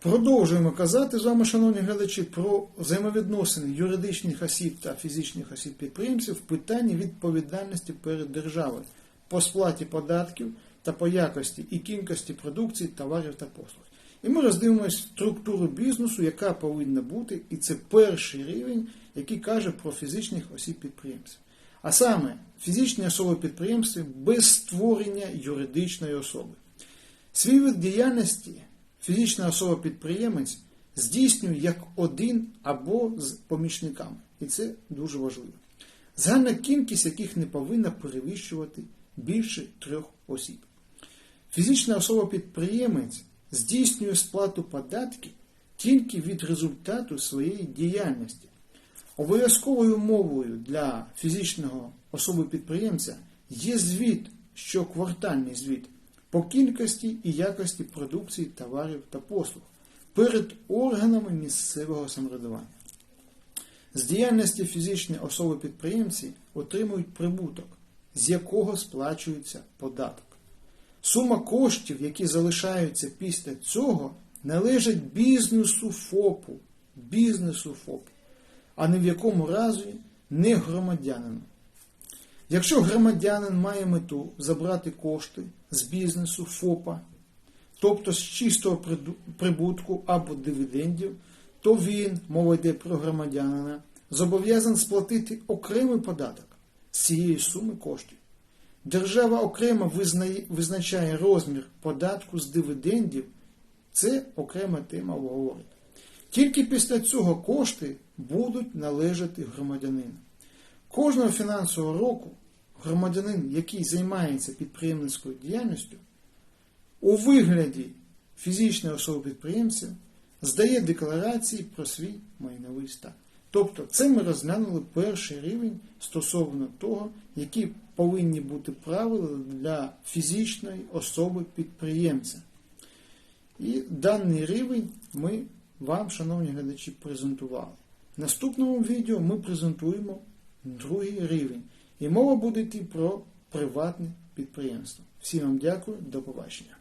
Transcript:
Продовжуємо казати з вами, шановні глядачі, про взаємовідносини юридичних осіб та фізичних осіб підприємців в питанні відповідальності перед державою по сплаті податків та по якості і кількості продукції, товарів та послуг. І ми роздивимося структуру бізнесу, яка повинна бути, і це перший рівень, який каже про фізичних осіб підприємців. А саме фізичні особи підприємців без створення юридичної особи. Свій вид діяльності фізична особа-підприємець здійснює як один або з помічниками. І це дуже важливо. Загальна кількість яких не повинна перевищувати більше трьох осіб. Фізична особа-підприємець здійснює сплату податків тільки від результату своєї діяльності. Обов'язковою умовою для фізичного особи-підприємця є звіт, щоквартальний звіт по кількості і якості продукції, товарів та послуг перед органами місцевого самоврядування. З діяльності фізичні особи-підприємці отримують прибуток, з якого сплачується податок. Сума коштів, які залишаються після цього, належать бізнесу ФОПу, бізнесу ФОПу, а ні в якому разі не громадянину. Якщо громадянин має мету забрати кошти з бізнесу ФОПа, тобто з чистого прибутку або дивідендів, то він, мова йде про громадянина, зобов'язаний сплатити окремий податок з цієї суми коштів. Держава окремо визначає розмір податку з дивідендів, це окрема тема обговорення. Тільки після цього кошти будуть належати громадянину. Кожного фінансового року громадянин, який займається підприємницькою діяльністю, у вигляді фізичної особи підприємця здає декларації про свій майновий стан. Тобто, це ми розглянули перший рівень стосовно того, які повинні бути правила для фізичної особи підприємця. І даний рівень ми вам, шановні глядачі, презентували. В наступному відео ми презентуємо другий рівень. І мова буде йти про приватне підприємство. Всім вам дякую, до побачення.